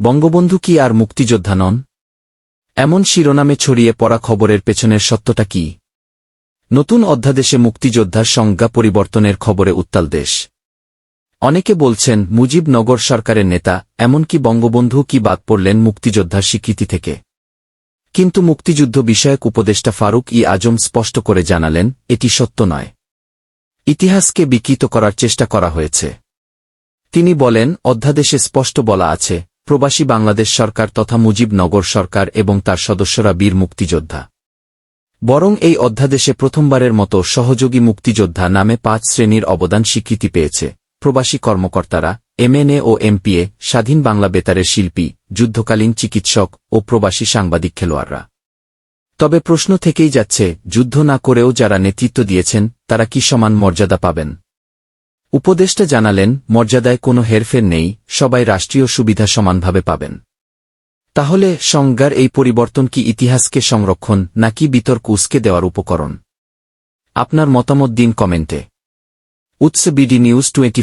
বঙ্গবন্ধু কি আর মুক্তিযোদ্ধা নন? এমন শিরোনামে ছড়িয়ে পড়া খবরের পেছনের সত্যটা কি? নতুন অধ্যাদেশে মুক্তিযোদ্ধার সংজ্ঞা পরিবর্তনের খবরে উত্তাল দেশ। অনেকে বলছেন মুজিব নগর সরকারের নেতা, এমনকি বঙ্গবন্ধু কি বাদ পড়লেন মুক্তিযোদ্ধার স্বীকৃতি থেকে? কিন্তু মুক্তিযুদ্ধ বিষয়ক উপদেষ্টা ফারুক ই আজম স্পষ্ট করে জানালেন, এটি সত্য নয়। ইতিহাসকে বিকৃত করার চেষ্টা করা হয়েছে। তিনি বলেন, অধ্যাদেশে স্পষ্ট বলা আছে প্রবাসী বাংলাদেশ সরকার তথা মুজিব নগর সরকার এবং তার সদস্যরা বীর মুক্তিযোদ্ধা। বরং এই অধ্যাদেশে প্রথমবারের মতো সহযোগী মুক্তিযোদ্ধা নামে পাঁচ শ্রেণির অবদান স্বীকৃতি পেয়েছে। প্রবাসী কর্মকর্তারা, এমএনএ ও এমপিএ, স্বাধীন বাংলা বেতারের শিল্পী, যুদ্ধকালীন চিকিৎসক ও প্রবাসী সাংবাদিক খেলোয়াড়রা। তবে প্রশ্ন থেকেই যাচ্ছে, যুদ্ধ না করেও যারা নেতৃত্ব দিয়েছেন, তারা কি সমান মর্যাদা পাবেন? উপদেষ্টা জানালেন, মর্যাদায় কোনো হেরফের নেই, সবাই রাষ্ট্রীয় সুবিধা সমানভাবে পাবেন। তাহলে, সংজ্ঞার এই পরিবর্তন কি ইতিহাসকে সংরক্ষণ, নাকি বিতর্ক উস্কে দেওয়ার উপকরণ? আপনার মতামত দিন কমেন্টে। উৎস বিডি নিউজ টোয়েন্টি